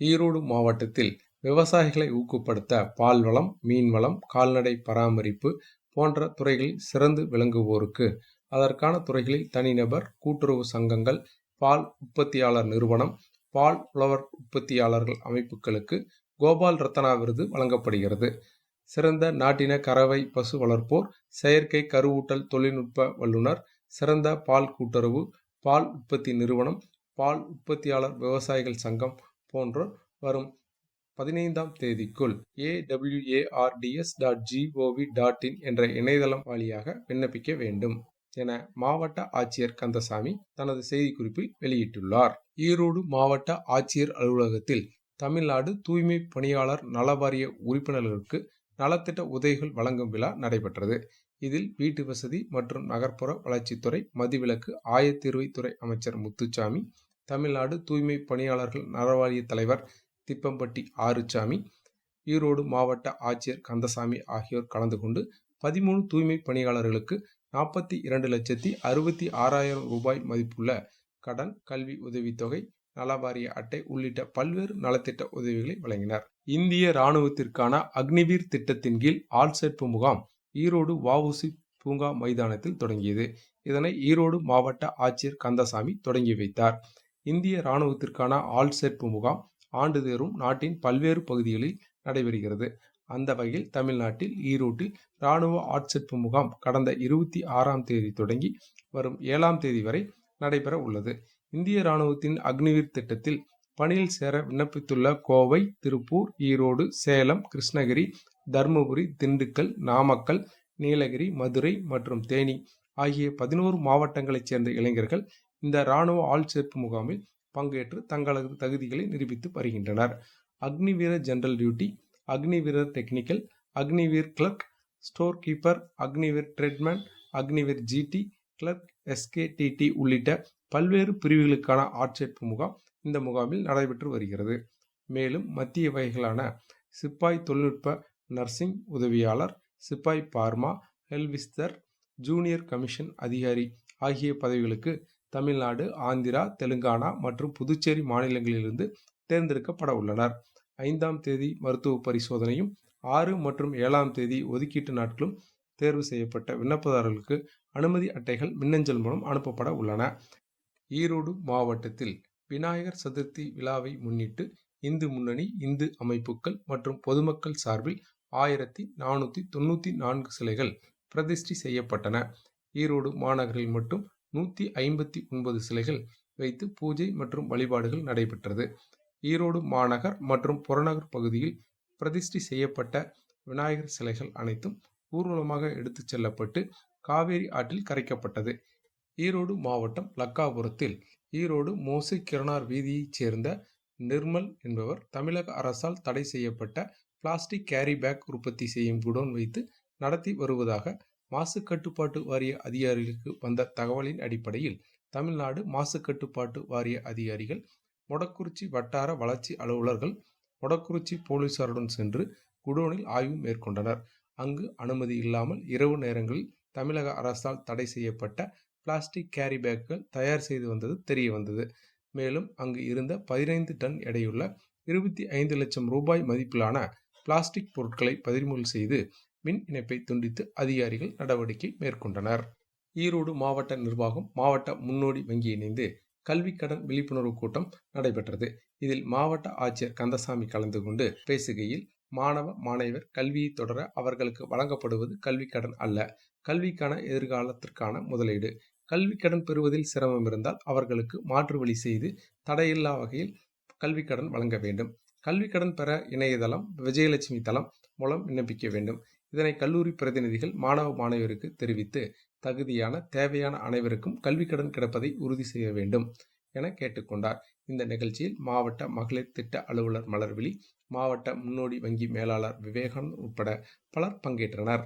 ஈரோடு மாவட்டத்தில் விவசாயிகளை ஊக்கப்படுத்த பால்வளம் மீன்வளம் கால்நடை பராமரிப்பு போன்ற துறைகளில் சிறந்து விளங்குவோருக்கு அதற்கான துறைகளில் தனிநபர் கூட்டுறவு சங்கங்கள் பால் உற்பத்தியாளர் நிறுவனம் பால் உழவர் உற்பத்தியாளர்கள் அமைப்புகளுக்கு கோபால் ரத்னா விருது வழங்கப்படுகிறது. சிறந்த நாட்டின கறவை பசு வளர்ப்போர் செயற்கை கருவூட்டல் தொழில்நுட்ப வல்லுநர் சிறந்த பால் கூட்டுறவு பால் உற்பத்தி நிறுவனம் பால் உற்பத்தியாளர் விவசாயிகள் சங்கம் போன்றோர் வரும். பதினைந்தாம் தேதிக்குள் A W A R D S dot G O V dot in என்ற இணையதளம் வழியாக விண்ணப்பிக்க வேண்டும் என மாவட்ட ஆட்சியர் கந்தசாமி தனது செய்திக்குறிப்பில் வெளியிட்டுள்ளார். ஈரோடு மாவட்ட ஆட்சியர் அலுவலகத்தில் தமிழ்நாடு தூய்மை பணியாளர் நலவாரிய உறுப்பினர்களுக்கு நலத்திட்ட உதவிகள் வழங்கும் விழா நடைபெற்றது. இதில் வீட்டு வசதி மற்றும் நகர்ப்புற வளர்ச்சித்துறை மதிவிலக்கு ஆயத்தீர்வைத்துறை அமைச்சர் முத்துச்சாமி தமிழ்நாடு தூய்மை பணியாளர்கள் நலவாரிய தலைவர் திப்பம்பட்டி ஆறுச்சாமி ஈரோடு மாவட்ட ஆட்சியர் கந்தசாமி ஆகியோர் கலந்து கொண்டு பதிமூணு தூய்மை பணியாளர்களுக்கு நாற்பத்தி இரண்டு லட்சத்தி அறுபத்தி ஆறாயிரம் ரூபாய் மதிப்புள்ள கடன் கல்வி உதவித்தொகை நலவாரிய அட்டை உள்ளிட்ட பல்வேறு நலத்திட்ட உதவிகளை வழங்கினார். இந்திய இராணுவத்திற்கான அக்னிவீர் திட்டத்தின் கீழ் ஆள்சேர்ப்பு முகாம் ஈரோடு வஉசி பூங்கா மைதானத்தில் தொடங்கியது. இதனை ஈரோடு மாவட்ட ஆட்சியர் கந்தசாமி தொடங்கி வைத்தார். இந்திய இராணுவத்திற்கான ஆள் சேர்ப்பு முகாம் ஆண்டுதோறும் நாட்டின் பல்வேறு பகுதிகளில் நடைபெறுகிறது. அந்த வகையில் தமிழ்நாட்டில் ஈரோட்டில் இராணுவ ஆட்சேர்ப்பு முகாம் கடந்த இருபத்தி ஆறாம் தேதி தொடங்கி வரும் ஏழாம் தேதி வரை நடைபெற உள்ளது. இந்திய இராணுவத்தின் அக்னிவீர் திட்டத்தில் பணியில் சேர விண்ணப்பித்துள்ள கோவை திருப்பூர் ஈரோடு சேலம் கிருஷ்ணகிரி தருமபுரி திண்டுக்கல் நாமக்கல் நீலகிரி மதுரை மற்றும் தேனி ஆகிய பதினோரு மாவட்டங்களைச் சேர்ந்த இளைஞர்கள் இந்த இராணுவ ஆள்சேர்ப்பு முகாமில் பங்கேற்று தங்களது தகுதிகளை நிரூபித்து வருகின்றனர். அக்னிவீரர் general duty அக்னிவீரர் technical Agniveer clerk store keeper Agniveer tradesman Agniveer GD clerk S K T T உள்ளிட்ட பல்வேறு பிரிவுகளுக்கான ஆட்சேர்ப்பு முகாம் இந்த முகாமில் நடைபெற்று வருகிறது. மேலும் மத்திய வகைகளான சிப்பாய் தொழில்நுட்ப நர்சிங் உதவியாளர் சிப்பாய் பார்மா ஹெல்விஸ்தர் ஜூனியர் கமிஷன் அதிகாரி ஆகிய பதவிகளுக்கு தமிழ்நாடு ஆந்திரா தெலுங்கானா மற்றும் புதுச்சேரி மாநிலங்களிலிருந்து தேர்ந்தெடுக்கப்பட உள்ளனர். ஐந்தாம் தேதி மருத்துவ பரிசோதனையும் ஆறு மற்றும் ஏழாம் தேதி ஒதுக்கீட்டு நாட்களும் தேர்வு செய்யப்பட்ட விண்ணப்பதாரர்களுக்கு அனுமதி அட்டைகள் மின்னஞ்சல் மூலம் அனுப்பப்பட உள்ளன. ஈரோடு மாவட்டத்தில் விநாயகர் சதுர்த்தி விழாவை முன்னிட்டு இந்து முன்னணி இந்து அமைப்புகள் மற்றும் பொதுமக்கள் சார்பில் ஆயிரத்தி நானூற்றி தொண்ணூற்றி நான்கு சிலைகள் பிரதிஷ்டி செய்யப்பட்டன. ஈரோடு மாநகரில் மட்டும் நூற்றி ஐம்பத்தி ஒன்பது சிலைகள் வைத்து பூஜை மற்றும் வழிபாடுகள் நடைபெற்றது. ஈரோடு மாநகர் மற்றும் புறநகர் பகுதியில் பிரதிஷ்டி செய்யப்பட்ட விநாயகர் சிலைகள் அனைத்தும் ஊர்வலமாக எடுத்துச் செல்லப்பட்டு காவேரி ஆற்றில் கரைக்கப்பட்டது. ஈரோடு மாவட்டம் லக்காபுரத்தில் ஈரோடு மோசை கிரணார் வீதியைச் சேர்ந்த நிர்மல் என்பவர் தமிழக அரசால் தடை செய்யப்பட்ட பிளாஸ்டிக் கேரி பேக் உற்பத்தி செய்யும் குடோன் வைத்து நடத்தி வருவதாக மாசு கட்டுப்பாட்டு வாரிய அதிகாரிகளுக்கு வந்த தகவலின் அடிப்படையில் தமிழ்நாடு மாசு கட்டுப்பாட்டு வாரிய அதிகாரிகள் மொடக்குறிச்சி வட்டார வளர்ச்சி அலுவலர்கள் மொடக்குறிச்சி போலீசாருடன் சென்று குடோனில் ஆய்வு மேற்கொண்டனர். அங்கு அனுமதி இல்லாமல் இரவு நேரங்களில் தமிழக அரசால் தடை செய்யப்பட்ட பிளாஸ்டிக் கேரி பேக்குகள் தயார் செய்து வந்தது தெரிய வந்தது மேலும் அங்கு இருந்த பதினைந்து டன் எடையுள்ள இருபத்தி ஐந்து லட்சம் ரூபாய் மதிப்பிலான பிளாஸ்டிக் பொருட்களை பறிமுதல் செய்து மின் இணைப்பை துண்டித்து அதிகாரிகள் நடவடிக்கை மேற்கொண்டனர். ஈரோடு மாவட்ட நிர்வாகம் மாவட்ட முன்னோடி வங்கி இணைந்து கல்வி கடன் விழிப்புணர்வு கூட்டம் நடைபெற்றது. இதில் மாவட்ட ஆட்சியர் கந்தசாமி கலந்து கொண்டு பேசுகையில் மாணவ மாணவர் கல்வியை தொடர அவர்களுக்கு வழங்கப்படுவது கல்வி கடன் அல்ல. கல்விக்கான எதிர்காலத்திற்கான முதலீடு. கல்வி கடன் பெறுவதில் சிரமம் இருந்தால் அவர்களுக்கு மாற்று வழி செய்து தடையில்லா வகையில் கல்வி கடன் வழங்க வேண்டும். கல்வி கடன் பெற இணையதளம் விஜயலட்சுமி தளம் மூலம் விண்ணப்பிக்க வேண்டும். இதனை கல்லூரி பிரதிநிதிகள் மாணவ மாணவியருக்கு தெரிவித்து தகுதியான தேவையான அனைவருக்கும் கல்வி கடன் கிடைப்பதை உறுதி செய்ய வேண்டும் என கேட்டுக்கொண்டார். இந்த நிகழ்ச்சியில் மாவட்ட மகளிர் திட்ட அலுவலர் மலர்விழி மாவட்ட முன்னோடி வங்கி மேலாளர் விவேகானந்த் உட்பட பலர் பங்கேற்றனர்.